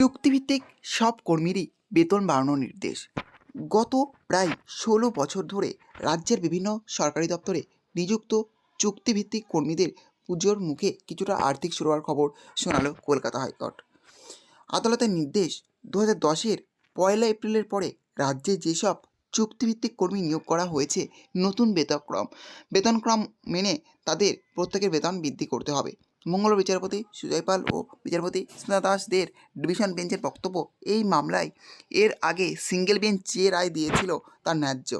চুক্তিভিত্তিক সব কর্মীরই বেতন বাড়ানোর নির্দেশ। গত প্রায় ষোলো বছর ধরে রাজ্যের বিভিন্ন সরকারি দপ্তরে নিযুক্ত চুক্তিভিত্তিক কর্মীদের পুজোর মুখে কিছুটা আর্থিক সুরক্ষার খবর শোনালো কলকাতা হাইকোর্ট। আদালতের নির্দেশ দু হাজার দশের পয়লা এপ্রিলের পরে রাজ্যে যেসব চুক্তিভিত্তিক কর্মী নিয়োগ করা হয়েছে, নতুন বেতনক্রম বেতনক্রম মেনে তাদের প্রত্যেকের বেতন বৃদ্ধি করতে হবে। মঙ্গলবার বিচারপতি সুজয় পাল ও বিচারপতি স্নেহা দাসদের ডিভিশন বেঞ্চের বক্তব্য এই মামলায় এর আগে সিঙ্গেল বেঞ্চ যে রায় দিয়েছিল তার ন্যায্য।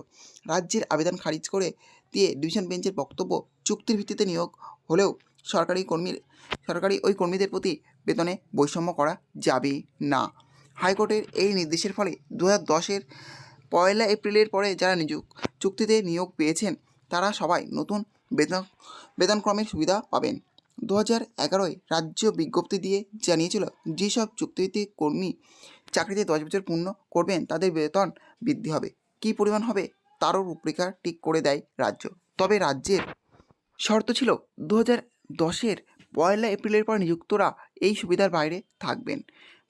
রাজ্যের আবেদন খারিজ করে দিয়ে ডিভিশন বেঞ্চের বক্তব্য চুক্তির ভিত্তিতে নিয়োগ হলেও সরকারি কর্মীর, সরকারি ওই কর্মীদের প্রতি বেতনে বৈষম্য করা যাবে না। হাইকোর্টের এই নির্দেশের ফলে দু হাজার দশের পয়লা এপ্রিলের পরে যারা নিযোগ চুক্তিতে নিয়োগ পেয়েছেন, তারা সবাই নতুন বেতন, বেতনক্রমের সুবিধা পাবেন। দু হাজার এগারোয় রাজ্য বিজ্ঞপ্তি দিয়ে জানিয়েছিল, যেসব চুক্তিভিত্তিক কর্মী চাকরিতে দশ বছর পূর্ণ করবেন, তাদের বেতন বৃদ্ধি হবে। কী পরিমাণ হবে, তারও রূপরেখা ঠিক করে দেয় রাজ্য। তবে রাজ্যের শর্ত ছিল, দু হাজার দশের পয়লা এপ্রিলের পর নিযুক্তরা এই সুবিধার বাইরে থাকবেন।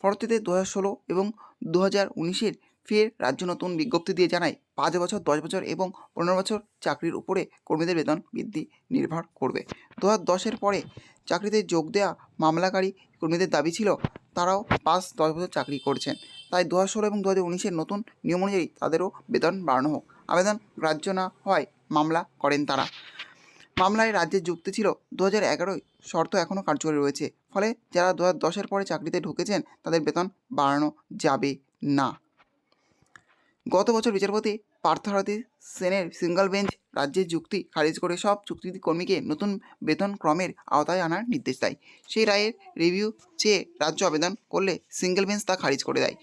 পরবর্তীতে দু হাজার ষোলো এবং দু হাজার উনিশের ফের রাজ্য নতুন বিজ্ঞপ্তি দিয়ে জানায়, পাঁচ বছর, দশ বছর এবং পনেরো বছর চাকরির উপরে কর্মীদের বেতন বৃদ্ধি নির্ভর করবে। দু হাজার দশের পরে চাকরিতে যোগ দেওয়া মামলাকারী কর্মীদের দাবি ছিল, তারাও পাঁচ, দশ বছর চাকরি করছেন। তাই দু হাজার ষোলো এবং দু হাজার উনিশের নতুন নিয়ম অনুযায়ী তাদেরও বেতন বাড়ানো হোক। আবেদন গ্রাহ্য না হওয়ায় মামলা করেন তারা। মামলায় রাজ্যের যুক্তি ছিল, দু হাজার এগারোয় শর্ত এখনও কার্যকরী রয়েছে। ফলে যারা দু হাজার দশের পরে চাকরিতে ঢুকেছেন, তাদের বেতন বাড়ানো যাবে না। গত বছর বিচারপতি পার্থসারথী সেনের সিঙ্গল বেঞ্চ, রাজ্যের যুক্তি খারিজ করে সব চুক্তিভিত্তিক কর্মীকে নতুন বেতন ক্রমের আওতায় আনার নির্দেশ দেয়। সেই রায়ের রিভিউ চেয়ে রাজ্য আবেদন করলে সিঙ্গেল বেঞ্চ তা খারিজ করে দেয়।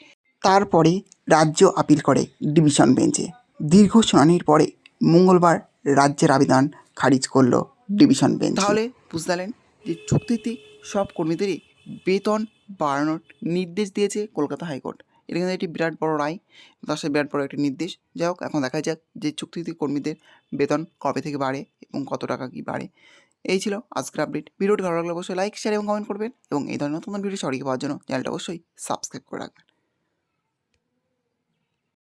তারপরে রাজ্য আপিল করে ডিভিশন বেঞ্চে। দীর্ঘ শুনানির পরে মঙ্গলবার রাজ্যের আবেদন খারিজ করল ডিভিশন বেঞ্চ। তাহলে বুঝতে যে চুক্তিভিত্তিক সব কর্মীদেরই বেতন বাড়ানোর নির্দেশ দিয়েছে কলকাতা হাইকোর্ট। এটা কিন্তু একটি বিরাট বড় রায় তার সাথে বিরাট বড় একটি নির্দেশ। যাই হোক, এখন দেখা যাক যে চুক্তিতে কর্মীদের বেতন কবে থেকে বাড়ে এবং কত টাকা কি বাড়ে। এই ছিল আজকের আপডেট। ভিডিওটি ভালো লাগলে অবশ্যই লাইক শেয়ার এবং কমেন্ট করবেন এবং এই ধরনের নতুন ভিডিও সরিয়ে পাওয়ার জন্য চ্যানেলটা অবশ্যই সাবস্ক্রাইব করে রাখবেন।